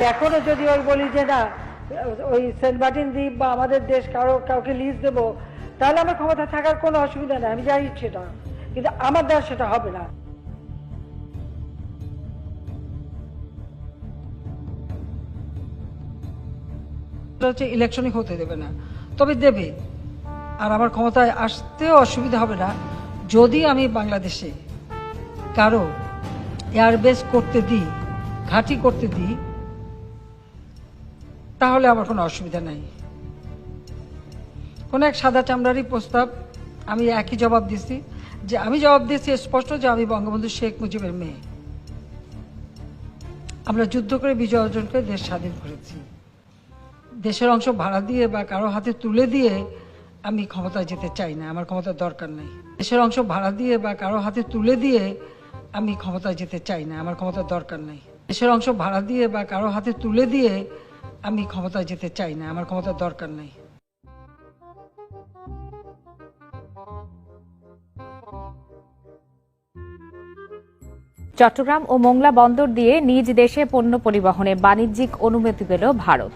এখনও যদি ওই বলি যে না, ওই সেন্ট মার্টিন দ্বীপ বা আমাদের দেশ কারও, কাউকে লিজ দেবো, তাহলে আমার ক্ষমতা থাকার কোনো অসুবিধা নেই, আমি জানি সেটা। কিন্তু আমার দ্বারা সেটা হবে না। হচ্ছে ইলেকশনই হতে দেবে না। তবে দেবে। আর আমার ক্ষমতায় আসতেও অসুবিধা হবে না। যদি আমি বাংলাদেশে কারও এয়ারবেস করতে দিই, ঘাঁটি করতে দিই, তাহলে আমার কোনো অসুবিধা নাই। কোনো এক সাদা চামড়ারই প্রস্তাব আমি একই জবাব দিছি যে আমি জবাব দিয়েছি স্পষ্ট যে আমি বঙ্গবন্ধু শেখ মুজিবের মেয়ে। আমরা যুদ্ধ করে বিজয় অর্জন করে দেশ স্বাধীন করেছি। দেশের অংশ ভাড়া দিয়ে বা কারও হাতে তুলে দিয়ে আমি ক্ষমতায় যেতে চাই না, আমার ক্ষমতার দরকার নেই। দেশের অংশ ভাড়া দিয়ে বা কারও হাতে তুলে দিয়ে আমি ক্ষমতায় যেতে চাই না, আমার ক্ষমতার দরকার নেই। দেশের অংশ ভাড়া দিয়ে বা কারও হাতে তুলে দিয়ে আমি ক্ষমতায় যেতে চাই না, আমার ক্ষমতার দরকার নেই। চট্টগ্রাম ও মোংলা বন্দর দিয়ে নিজ দেশে পণ্য পরিবহনে বাণিজ্যিক অনুমতি পেল ভারত।